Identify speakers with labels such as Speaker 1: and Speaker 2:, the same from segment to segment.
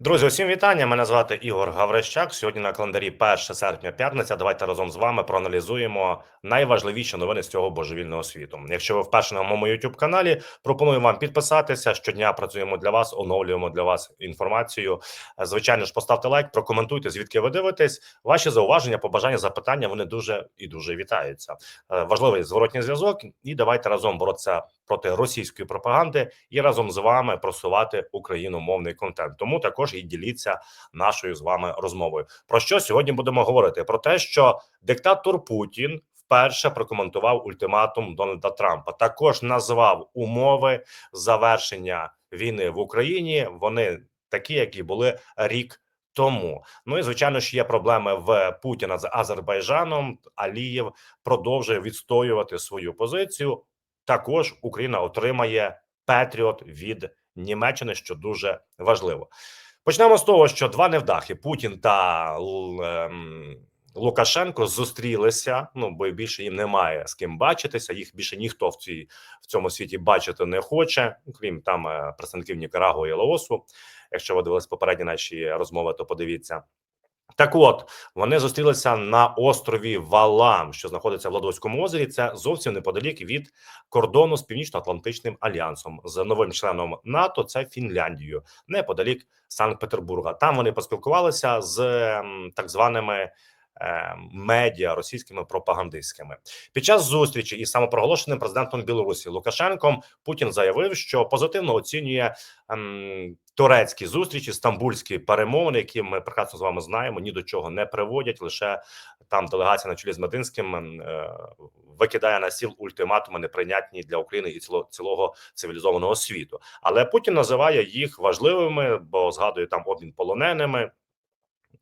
Speaker 1: Друзі, усім вітання. Мене звати Ігор Гаврищак. Сьогодні на календарі 1 серпня, п'ятниця. Давайте разом з вами проаналізуємо найважливіші новини з цього божевільного світу. Якщо ви вперше на моєму youtube каналі, пропоную вам підписатися. Щодня працюємо для вас, оновлюємо для вас інформацію. Звичайно ж, поставте лайк, прокоментуйте, звідки ви дивитесь. Ваші зауваження, побажання, запитання вони дуже і дуже вітаються. Е, Важливий зворотній зв'язок, і давайте разом боротися проти російської пропаганди і разом з вами просувати україномовний контент. Тому також і діліться нашою з вами розмовою. Про що сьогодні будемо говорити? Про те, що диктатор Путін вперше прокоментував ультиматум Дональда Трампа. Також назвав умови завершення війни в Україні. Вони такі, які були рік. Тому ну і звичайно ж є проблеми в Путіна з Азербайджаном. Алієв продовжує відстоювати свою позицію. Також Україна отримає Петріот від Німеччини, що дуже важливо. Почнемо з того, що два невдахи Путін та ем, Лукашенко зустрілися. Ну бо більше їм немає з ким бачитися. Їх більше ніхто в цій в цьому світі бачити не хоче, крім там е, представників Нікарагу і Лаосу. Якщо ви дивились попередні наші розмови, то подивіться. Так, от вони зустрілися на острові Валам, що знаходиться в Ладозькому озері. Це зовсім неподалік від кордону з Північно-Атлантичним альянсом з новим членом НАТО. Це Фінляндією, неподалік Санкт-Петербурга. Там вони поспілкувалися з ем, так званими. Е, Медіа російськими пропагандистськими під час зустрічі із самопроголошеним президентом Білорусі Лукашенком Путін заявив, що позитивно оцінює ем, турецькі зустрічі, стамбульські перемовини, які ми прекрасно з вами знаємо, ні до чого не приводять. Лише там делегація на чолі з Мединським ем, е, викидає на стіл ультиматуми, неприйнятні для України і ціло, цілого цивілізованого світу. Але Путін називає їх важливими, бо згадує там обмін полоненими.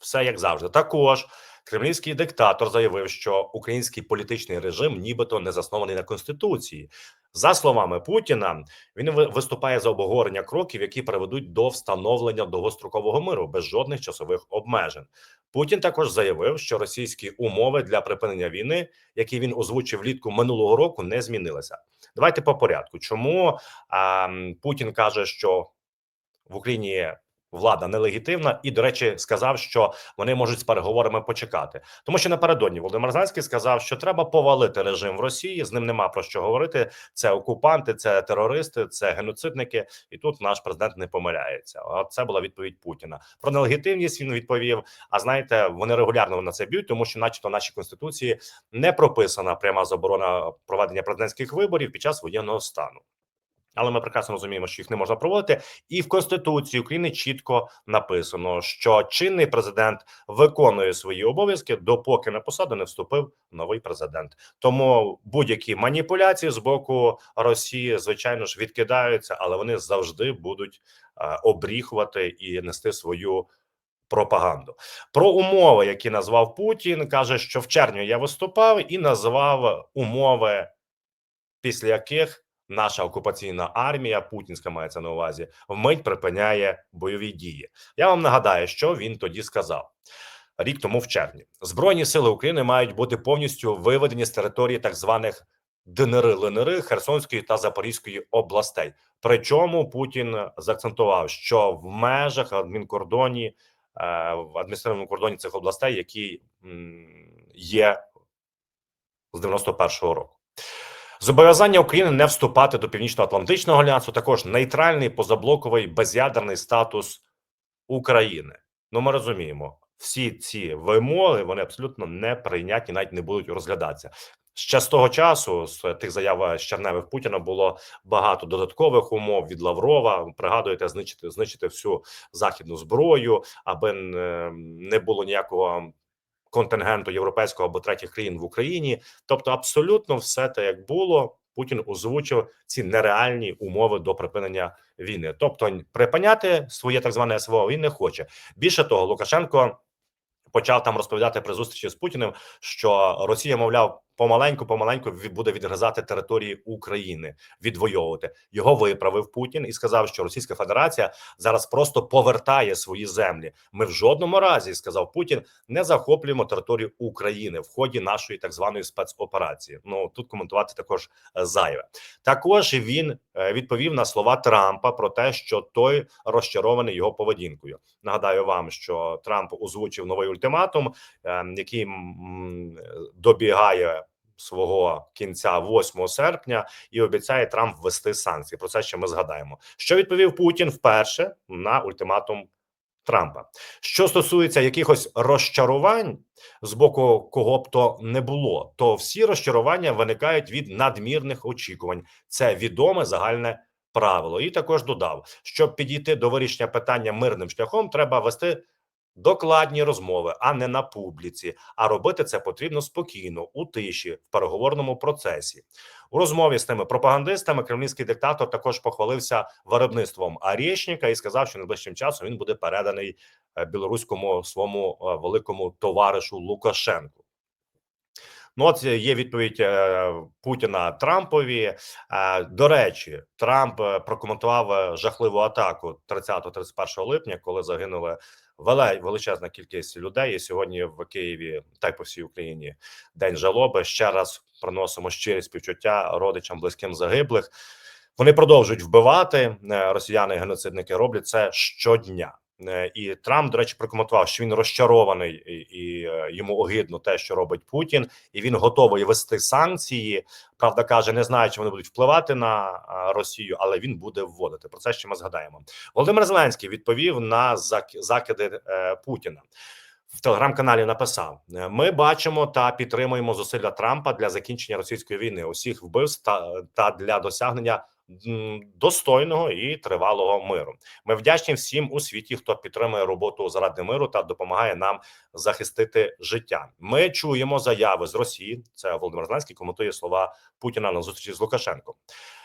Speaker 1: Все як завжди. Також кремлівський диктатор заявив, що український політичний режим, нібито не заснований на конституції. За словами Путіна, він ви- виступає за обговорення кроків, які приведуть до встановлення довгострокового миру без жодних часових обмежень. Путін також заявив, що російські умови для припинення війни, які він озвучив влітку минулого року, не змінилися. Давайте по порядку. Чому а, Путін каже, що в Україні влада нелегітимна, і до речі, сказав, що вони можуть з переговорами почекати, тому що напередодні Володимир Зеленський сказав, що треба повалити режим в Росії. З ним нема про що говорити. Це окупанти, це терористи, це геноцидники. І тут наш президент не помиляється. А це була відповідь Путіна. Про нелегітимність він відповів. А знаєте, вони регулярно на це б'ють, тому що, начебто, в нашій конституції не прописана пряма заборона проведення президентських виборів під час воєнного стану. Але ми прекрасно розуміємо, що їх не можна проводити, і в конституції України чітко написано, що чинний президент виконує свої обов'язки допоки на посаду не вступив новий президент. Тому будь-які маніпуляції з боку Росії, звичайно ж, відкидаються, але вони завжди будуть е, обріхувати і нести свою. Пропаганду про умови, які назвав Путін, каже, що в червні я виступав і назвав умови, після яких наша окупаційна армія, путінська мається на увазі, вмить припиняє бойові дії. Я вам нагадаю, що він тоді сказав. Рік тому в червні збройні сили України мають бути повністю виведені з території так званих ДНР, ЛНР, Херсонської та Запорізької областей. Причому Путін заакцентував, що в межах адмінкордоні е, в адміністративному кордоні цих областей, які є з 91-го року. Зобов'язання України не вступати до Північно-Атлантичного альянсу, також нейтральний позаблоковий без'ядерний статус України. Ну, ми розуміємо, всі ці вимоги вони абсолютно не прийнятні, навіть не будуть розглядатися. Ще з того часу, з тих заяв з Черневих Путіна, було багато додаткових умов від Лаврова. Пригадуєте, знищити знищити всю західну зброю, аби не було ніякого контингенту європейського або третіх країн в Україні. Тобто, абсолютно все те, як було, Путін озвучив ці нереальні умови до припинення війни. Тобто, припиняти своє так зване СВО він не хоче. Більше того, Лукашенко почав там розповідати при зустрічі з Путіним, що Росія, мовляв, помаленьку, помаленьку буде відгризати території України, відвоювати. Його виправив Путін і сказав, що Російська Федерація зараз просто повертає свої землі. Ми в жодному разі, сказав Путін, не захоплюємо територію України в ході нашої так званої спецоперації. Ну тут коментувати також е, зайве. Також він е, відповів на слова Трампа про те, що той розчарований його поведінкою. Нагадаю вам, що Трамп озвучив новий ультиматум, е, який добігає свого кінця 8 серпня, і обіцяє Трамп ввести санкції. Про це ще ми згадаємо. Що відповів Путін вперше на ультиматум Трампа. Що стосується якихось розчарувань з боку кого б то не було, то всі розчарування виникають від надмірних очікувань. Це відоме загальне правило. І також додав, щоб підійти до вирішення питання мирним шляхом, треба вести докладні розмови, а не на публіці. А робити це потрібно спокійно, у тиші, в переговорному процесі. У розмові з тими пропагандистами кремлівський диктатор також похвалився виробництвом Арєшніка і сказав, що найближчим часом він буде переданий е, білоруському своєму е, великому товаришу Лукашенку. Ну, от є відповідь е, Путіна Трампові. До речі, Трамп прокоментував жахливу атаку 30-31 липня, коли загинули величезна кількість людей. І сьогодні в Києві та й по всій Україні день жалоби. Ще раз приносимо щирі співчуття родичам близьким загиблих. Вони продовжують вбивати е, росіяни, геноцидники роблять це щодня. Е, І Трамп, до речі, прокоментував, що він розчарований і, і е, йому огидно те, що робить Путін, і він готовий вести санкції. Правда, каже, не знає, чи вони будуть впливати на Росію, але він буде вводити. Про це ще ми згадаємо. Володимир Зеленський відповів на зак- закиди е, Путіна. В телеграм-каналі написав: «Е, Ми бачимо та підтримуємо зусилля Трампа для закінчення російської війни, усіх вбивств та, та для досягнення достойного і тривалого миру. Ми вдячні всім у світі, хто підтримує роботу заради миру та допомагає нам захистити життя. Ми чуємо заяви з Росії. Це Володимир Зеленський коментує слова Путіна на зустрічі з Лукашенком.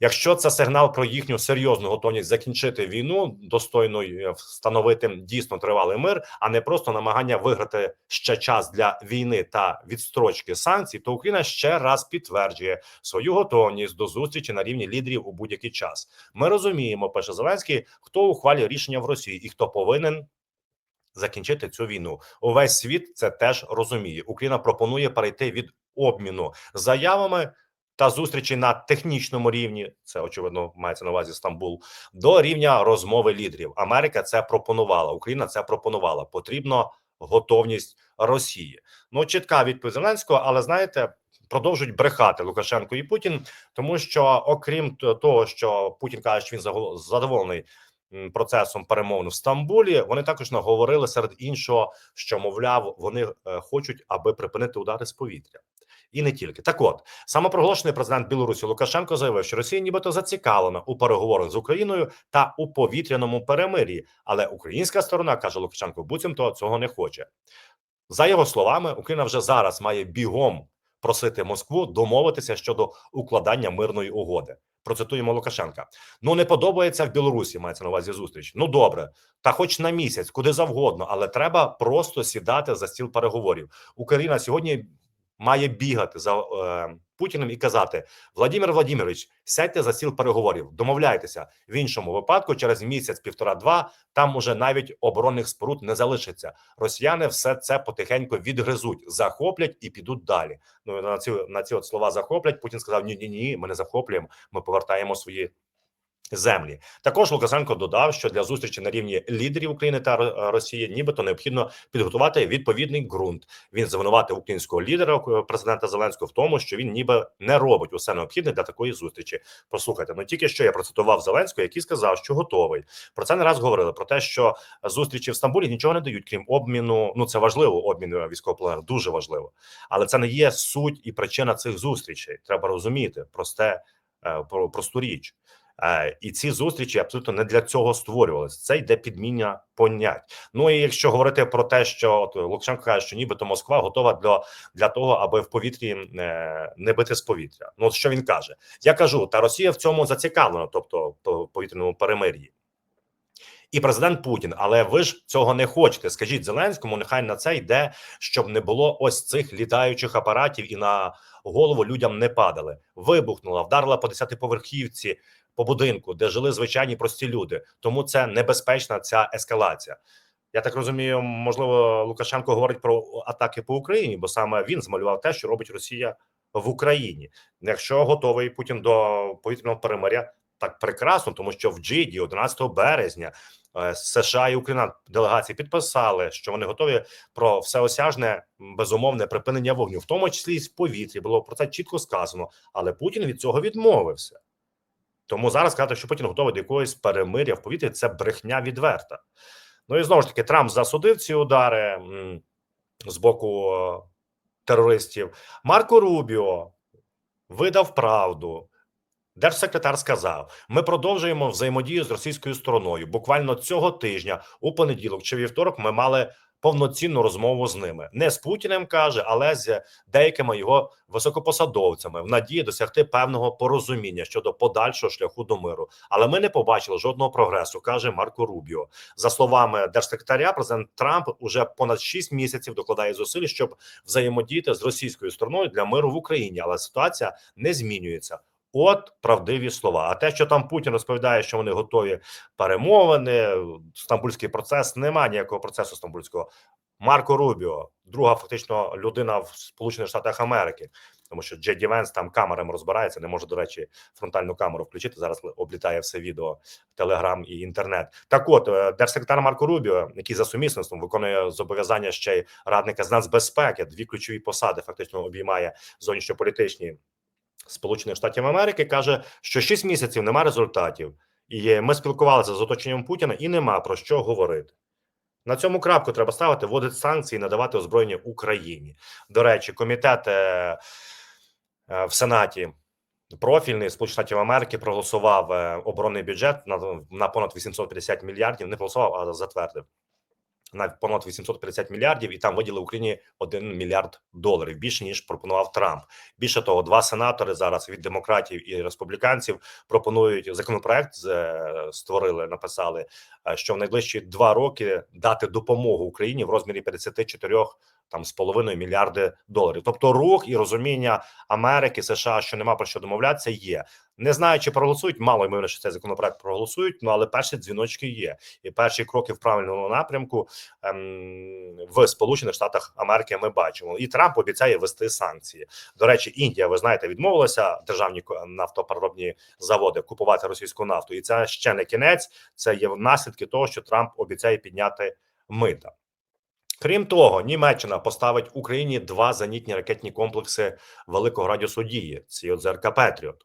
Speaker 1: Якщо це сигнал про їхню серйозну готовність закінчити війну, достойно е, встановити дійсно тривалий мир, а не просто намагання виграти ще час для війни та відстрочки санкцій, то Україна ще раз підтверджує свою готовність до зустрічі на рівні лідерів у будь-який час. Ми розуміємо, пише Зеленський, хто ухвалює рішення в Росії і хто повинен. Закінчити цю війну увесь світ це теж розуміє. Україна пропонує перейти від обміну заявами та зустрічі на технічному рівні. Це очевидно мається на увазі Стамбул до рівня розмови лідерів. Америка це пропонувала. Україна це пропонувала. Потрібно готовність Росії. Ну чітка відповідь Зеленського, але знаєте. Продовжують брехати Лукашенко і Путін, тому що окрім того, що Путін каже, що він задоволений процесом перемовин в Стамбулі, вони також наговорили серед іншого, що мовляв, вони е, хочуть, аби припинити удари з повітря, і не тільки так. От самопроголошений президент Білорусі Лукашенко заявив, що Росія нібито зацікавлена у переговорах з Україною та у повітряному перемир'ї, але українська сторона каже Лукашенко, буцімто цього не хоче. За його словами, Україна вже зараз має бігом просити Москву домовитися щодо укладання мирної угоди. Процитуємо Лукашенка. Ну не подобається в Білорусі. Мається на увазі зустріч. Ну добре, та хоч на місяць, куди завгодно, але треба просто сідати за стіл переговорів. Україна сьогодні має бігати за е, Путіним і казати: Владимир Владимирович, сядьте за стіл переговорів, домовляйтеся в іншому випадку. Через місяць, півтора-два там уже навіть оборонних споруд не залишиться. Росіяни все це потихеньку відгризуть, захоплять і підуть далі. Ну на ці на ці от слова захоплять. Путін сказав: Ні, ні, ні, ми не захоплюємо. Ми повертаємо свої. Землі також Лукашенко додав, що для зустрічі на рівні лідерів України та Ро- Росії, нібито необхідно підготувати відповідний ґрунт. Він звинуватив українського лідера е, президента Зеленського в тому, що він ніби не робить усе необхідне для такої зустрічі. Послухайте, ну тільки що я процитував Зеленського, який сказав, що готовий. Про це не раз говорили. Про те, що зустрічі в Стамбулі нічого не дають, крім обміну. Ну це важливо, обмін військовополонених, дуже важливо, але це не є суть і причина цих зустрічей. Треба розуміти просте е, про просту річ. Е, І ці зустрічі абсолютно не для цього створювалися. Це йде підміння понять. Ну і якщо говорити про те, що от Лукашенко каже, що нібито Москва готова для, для того, аби в повітрі е, не бити з повітря. Ну що він каже? Я кажу, та Росія в цьому зацікавлена, тобто по повітряному перемир'ї. і президент Путін. Але ви ж цього не хочете. Скажіть Зеленському, нехай на це йде, щоб не було ось цих літаючих апаратів і на голову людям не падали. Вибухнула, вдарила по десятиповерхівці по будинку, де жили звичайні прості люди. Тому це небезпечна ця ескалація. Я так розумію, можливо, Лукашенко говорить про атаки по Україні, бо саме він змалював те, що робить Росія в Україні. Якщо готовий Путін до повітряного перемиря, так прекрасно, тому що в Джиді 11 березня е, США і Україна делегації підписали, що вони готові про всеосяжне безумовне припинення вогню, в тому числі і з повітря. Було про це чітко сказано, але Путін від цього відмовився. Тому зараз сказати, що Путін готовий до якогось перемиря в повітрі, це брехня відверта. Ну і знову ж таки, Трамп засудив ці удари з боку е, терористів. Марко Рубіо видав правду. Держсекретар сказав: ми продовжуємо взаємодію з російською стороною. Буквально цього тижня, у понеділок чи вівторок, ми мали повноцінну розмову з ними. Не з Путіним каже, але з деякими його високопосадовцями в надії досягти певного порозуміння щодо подальшого шляху до миру. Але ми не побачили жодного прогресу, каже Марко Рубіо. За словами держсекретаря, президент Трамп уже понад 6 місяців докладає зусиль, щоб взаємодіяти з російською стороною для миру в Україні, але ситуація не змінюється. От правдиві слова. А те, що там Путін розповідає, що вони готові перемовини, стамбульський процес, немає ніякого процесу стамбульського. Марко Рубіо, друга фактично людина в Сполучених Штатах Америки, тому що Джеді Венс там камерами розбирається, не може, до речі, фронтальну камеру включити. Зараз облітає все відео, телеграм і інтернет. Так, от е, держсекретар Марко Рубіо, який за сумісництвом виконує зобов'язання ще й радника з нацбезпеки, дві ключові посади, фактично обіймає зовнішньополітичні Сполучених Штатів Америки каже, що 6 місяців нема результатів, і ми спілкувалися з оточенням Путіна, і нема про що говорити. На цьому крапку треба ставити, вводити санкції, надавати озброєння Україні. До речі, комітет е, е, в Сенаті профільний Сполучених Штатів Америки проголосував е, оборонний бюджет на, на понад 850 мільярдів. Не проголосував, а затвердив на понад 850 мільярдів, і там виділив Україні 1 мільярд доларів більше ніж пропонував Трамп. Більше того, два сенатори зараз від демократів і республіканців пропонують законопроект. Створили, написали, е, що в найближчі два роки дати допомогу Україні в розмірі 54 там з половиною мільярди доларів. Тобто, рух і розуміння Америки, США, що нема про що домовлятися, є. Не знаю, чи проголосують. Мало ймовірно, що цей законопроект проголосують. Ну але перші дзвіночки є, і перші кроки в правильному напрямку ем, в Сполучених Штатах Америки ми бачимо. І Трамп обіцяє вести санкції. До речі, Індія, ви знаєте, відмовилася державні нафтопереробні заводи купувати російську нафту, і це ще не кінець. Це є наслідки того, що Трамп обіцяє підняти мита. Крім того, Німеччина поставить Україні два зенітні ракетні комплекси великого радіусу дії. Ці от ЗРК Петріот.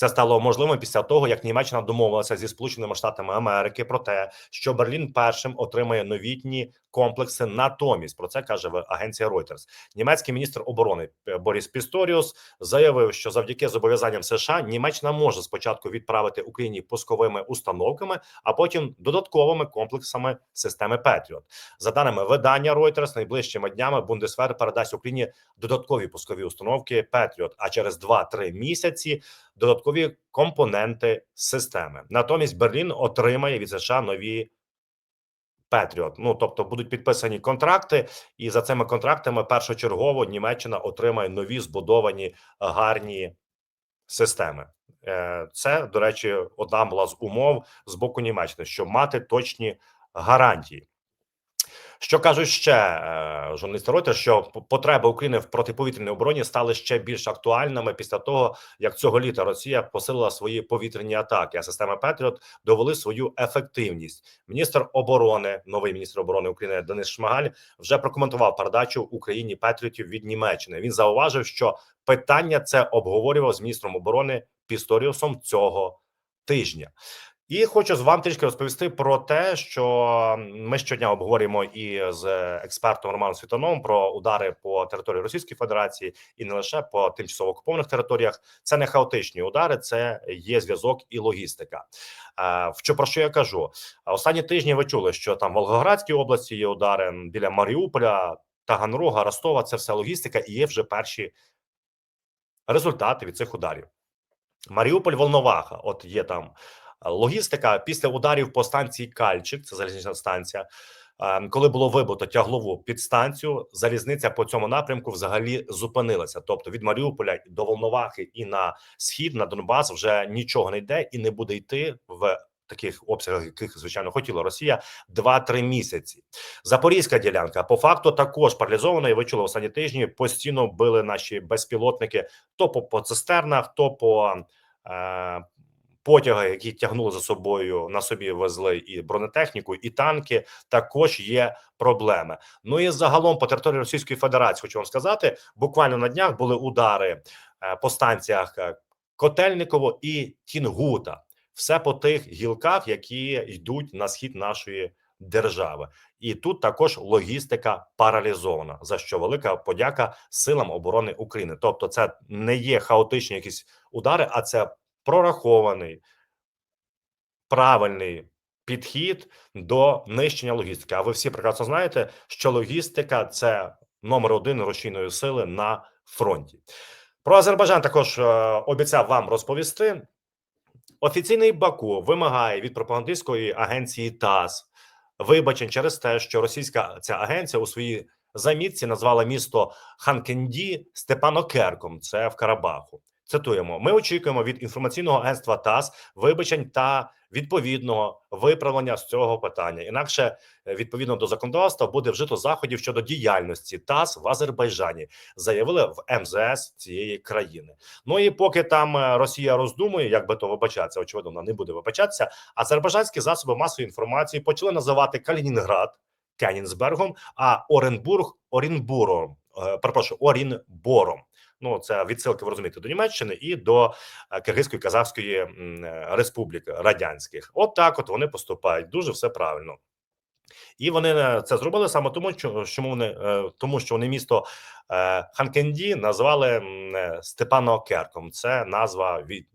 Speaker 1: Це стало можливим після того, як Німеччина домовилася зі Сполученими Штатами Америки про те, що Берлін першим отримає новітні комплекси. Натомість про це каже агенція Reuters. Німецький міністр оборони е, Боріс Пісторіус заявив, що завдяки зобов'язанням США Німеччина може спочатку відправити Україні пусковими установками, а потім додатковими комплексами системи Петріот. За даними видання Reuters, найближчими днями Бундесвер передасть Україні додаткові пускові установки Петріот, а через 2-3 місяці додаткові компоненти системи. Натомість Берлін отримає від США нові Петріот. Ну тобто будуть підписані контракти, і за цими контрактами першочергово Німеччина отримає нові збудовані е, гарні системи. Е, Це, до речі, одна була з умов з боку Німеччини, щоб мати точні гарантії. Що кажуть ще е, журналісти Reuters, що потреби України в протиповітряній обороні стали ще більш актуальними після того, як цього літа Росія посилила свої повітряні атаки, а системи Петріот довели свою ефективність. Міністр оборони, новий міністр оборони України Денис Шмигаль вже прокоментував передачу Україні Петріотів від Німеччини. Він зауважив, що питання це обговорював з міністром оборони Пісторіусом цього тижня. І хочу з вам трішки розповісти про те, що ми щодня обговорюємо і з експертом Романом Світаном про удари по території Російської Федерації і не лише по тимчасово окупованих територіях. Це не хаотичні удари, це є зв'язок і логістика. Е, Що про що я кажу? Останні тижні ви чули, що там в Волгоградській області є удари біля Маріуполя, Таганрога, Ростова. Це все логістика, і є вже перші результати від цих ударів. Маріуполь Волноваха, от є там Логістика після ударів по станції Кальчик, це залізнична станція. е, Коли було вибито тяглову підстанцію, залізниця по цьому напрямку взагалі зупинилася. Тобто від Маріуполя до Волновахи і на схід на Донбас вже нічого не йде і не буде йти в таких обсягах, яких звичайно хотіла Росія 2-3 місяці. Запорізька ділянка по факту також паралізована. І ви чули останні тижні постійно били наші безпілотники то по, по цистернах, то по е, потяги, які тягнули за собою на собі везли і бронетехніку, і танки. Також є проблеми. Ну і загалом по території Російської Федерації хочу вам сказати, буквально на днях були удари е, по станціях е, Котельниково і Тінгута. Все по тих гілках, які йдуть на схід нашої держави, і тут також логістика паралізована. За що велика подяка силам оборони України. Тобто, це не є хаотичні якісь удари, а це прорахований правильний підхід до нищення логістики. А ви всі прекрасно знаєте, що логістика це номер один рушійної сили на фронті. Про Азербайджан також е, обіцяв вам розповісти. Офіційний Баку вимагає від пропагандистської агенції ТАСС вибачень через те, що російська ця агенція у своїй замітці назвала місто Ханкенді Степанокерком. Це в Карабаху. Цитуємо: ми очікуємо від інформаційного агентства ТАСС вибачень та відповідного виправлення з цього питання. Інакше, е, відповідно до законодавства, буде вжито заходів щодо діяльності ТАСС в Азербайджані, заявили в МЗС цієї країни. Ну і поки там е, Росія роздумує, як би то вибачатися, очевидно, вона не буде вибачатися. Азербайджанські засоби масової інформації почали називати Калінінград Кенінсбергом, а Оренбург Орінбуром. Е, Перепрошую, Орінбором. Ну, це відсилки, ви розумієте, до Німеччини і до е, Киргизької Казахської е, республіки радянських. От так, от вони поступають. Дуже все правильно. І вони е, це зробили саме тому, що вони тому, що вони місто Ханкенді назвали Степанокерком. Це назва від,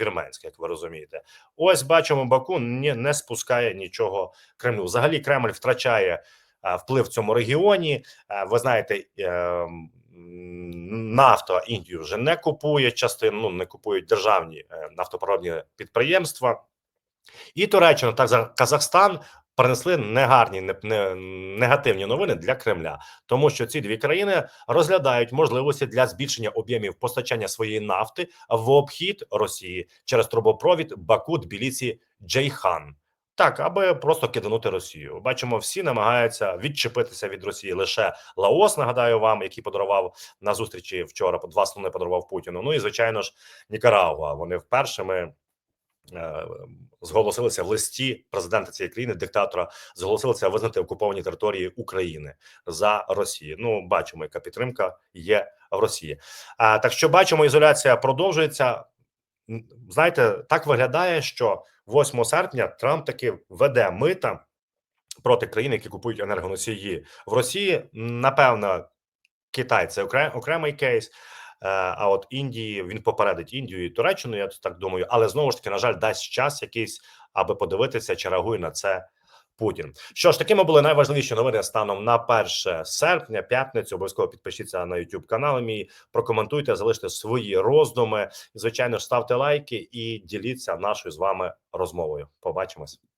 Speaker 1: вірменська, як ви розумієте. Ось бачимо, Баку не, не спускає нічого Кремлю. Взагалі, Кремль втрачає вплив в цьому регіоні. Ви знаєте. Нафта Індію вже не купує частину, ну не купують державні е, нафтопроводні підприємства, і Туреччина та За- Казахстан принесли негарні, не, не, негативні новини для Кремля, тому що ці дві країни розглядають можливості для збільшення об'ємів постачання своєї нафти в обхід Росії через трубопровід Баку Тбілісі Джейхан. Так, аби просто киданути Росію. Бачимо, всі намагаються відчепитися від Росії. Лише Лаос, нагадаю вам, який подарував на зустрічі вчора два слони подарував Путіну. Ну і звичайно ж, Нікарагуа. Вони впершими е, зголосилися в листі президента цієї країни, диктатора, зголосилися визнати окуповані території України за Росію. Ну, бачимо, яка підтримка є в Росії. А так що бачимо, ізоляція продовжується. Знаєте, так виглядає, що 8 серпня Трамп таки веде мита проти країн, які купують енергоносії в Росії. Напевно, Китай це окремий кейс. Е, А от Індії він попередить Індію і Туреччину. Я так думаю, але знову ж таки, на жаль, дасть час якийсь, аби подивитися, чи реагує на це Путін. Що ж, такими були найважливіші новини станом на 1 серпня, п'ятницю. Обов'язково підпишіться на YouTube канал. Мій прокоментуйте, залиште свої роздуми. Звичайно ставте лайки і діліться нашою з вами розмовою. Побачимось.